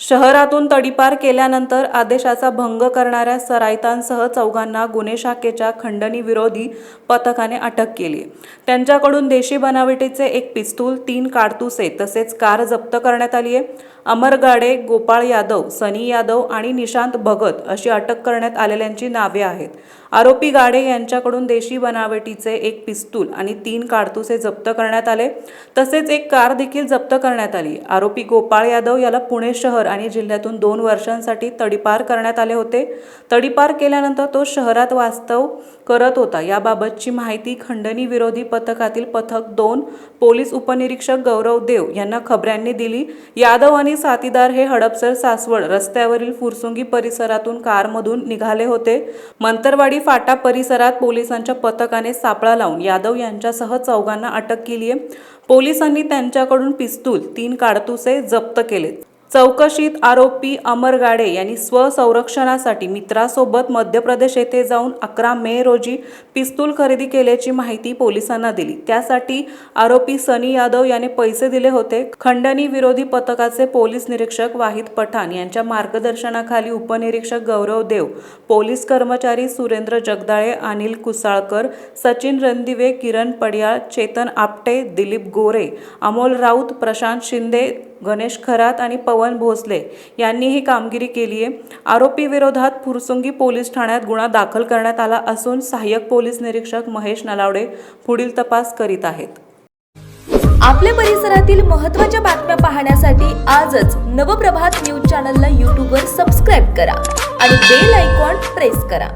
शहरातून तडीपार केल्यानंतर आदेशाचा भंग करणाऱ्या सरायतांसह चौघांना गुन्हे शाखेच्या खंडणी विरोधी पथकाने अटक केली. त्यांच्याकडून देशी बनावटीचे एक पिस्तूल तीन काडतुसे तसेच कार जप्त करण्यात आली आहे. अमर गाडे गोपाळ यादव सनी यादव आणि निशांत भगत अशी अटक करण्यात आलेल्यांची नावे आहेत. आरोपी गाडे यांच्याकडून देशी बनावटीचे एक पिस्तूल आणि तीन काडतुसे जप्त करण्यात आले. तसेच एक कार देखील जप्त करण्यात आली. आरोपी गोपाळ यादव याला पुणे शहर आणि जिल्ह्यातून दोन वर्षांसाठी तडीपार करण्यात आले होते. तडीपार केल्यानंतर तो शहरात वास्तव करत होता. याबाबतची माहिती खंडणी विरोधी पथकातील पथक दोन पोलीस उपनिरीक्षक गौरव देव यांना खबऱ्यांनी दिली. यादव आणि साथीदार हे हडपसर सासवड रस्त्यावरील फुरसुंगी परिसरातून कारमधून निघाले होते. मंतरवाडी फाटा परिसरात पोलिसांच्या पथकाने सापळा लावून यादव यांच्यासह चौघांना अटक केली आहे पोलिसांनी त्यांच्याकडून पिस्तूल तीन काडतुसे जप्त केले चौकशीत आरोपी अमर गाडे यांनी स्वसंरक्षणासाठी मित्रासोबत मध्य प्रदेश येथे जाऊन अकरा मे रोजी पिस्तूल खरेदी केल्याची माहिती पोलिसांना दिली. त्यासाठी आरोपी सनी यादव याने पैसे दिले होते. खंडणी विरोधी पथकाचे पोलीस निरीक्षक वाहिद पठाण यांच्या मार्गदर्शनाखाली उपनिरीक्षक गौरव देव पोलीस कर्मचारी सुरेंद्र जगदाळे अनिल कुसाळकर सचिन रणदिवे किरण पडियाळ चेतन आपटे दिलीप गोरे अमोल राऊत प्रशांत शिंदे गणेश खरात आणि पवन भोसले यांनी ही कामगिरी केली आहे. आरोपी विरोधात फुरसुंगी पोलीस ठाण्यात गुन्हा दाखल करण्यात आला असून सहाय्यक पोलीस निरीक्षक महेश नलावडे पुढील तपास करीत आहेत. आपल्या परिसरातील महत्त्वाच्या बातम्या पाहण्यासाठी आजच नवप्रभात न्यूज चॅनलला यूट्यूबवर सबस्क्राईब करा आणि बेल आयकॉन प्रेस करा.